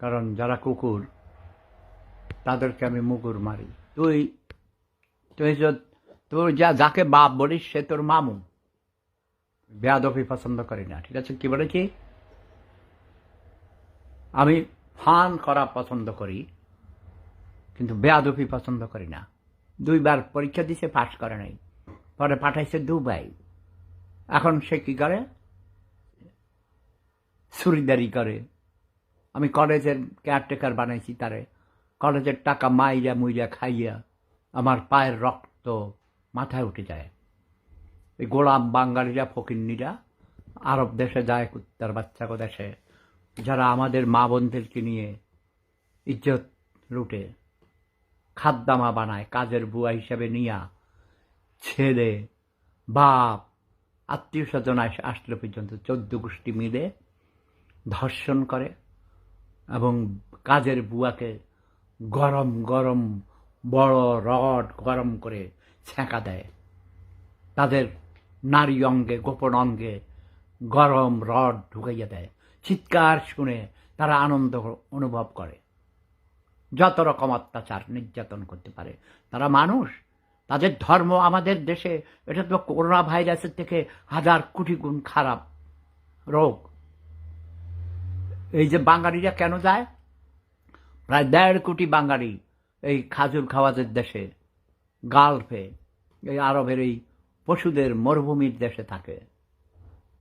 কারণ যারা কুকুর, তাদেরকে আমি মুগুর মারি। তুই তুই তোর যা, যাকে বাপ বলিস, সে তোর মামু। বেয়াদফি পছন্দ করি না, ঠিক আছে? কি বলেছি আমি ফান করা পছন্দ করি, কিন্তু বেয়াদফি পছন্দ করি না। দুইবার পরীক্ষা দিছে, পাশ করে নাই। পরে পাঠাইছে দুবাই। এখন সে কি করে? চুরিদারি করে। আমি কলেজের কেয়ারটেকার বানাইছি তারে। কলেজের টাকা মাইরা মুইরা খাইয়া আমার পায়ের রক্ত মাথায় উঠে যায়। এই গোলাম বাঙালিরা, ফকিন্নিরা, আরব দেশে যায়, কুত্তার বাচ্চাকে দেশে, যারা আমাদের মা বোনদেরকে নিয়ে ইজ্জত লুটে, খাদ্দামা বানায়, কাজের বুয়া হিসাবে নিয়া ছেলে বাপ, আত্মীয় স্বজন আস- আসলে পর্যন্ত চোদ্দ গোষ্ঠী মিলে ধর্ষণ করে। এবং কাজের বুয়াকে গরম গরম বড় রড গরম করে ছ্যাঁকা দেয়। তাদের নারী অঙ্গে, গোপন অঙ্গে গরম রড ঢুকাইয়া দেয়। চিৎকার শুনে তারা আনন্দ অনুভব করে। যত রকম অত্যাচার নির্যাতন করতে পারে, তারা মানুষ। তাদের ধর্ম আমাদের দেশে, এটা তো করোনা ভাইরাসের থেকে হাজার কোটি গুণ খারাপ রোগ। এই যে বাঙালিরা কেন যায়? প্রায় দেড় কোটি বাঙালি এই খাজুর খাওয়াজের দেশে, গালফে, এই আরবের এই পশুদের মরুভূমির দেশে থাকে।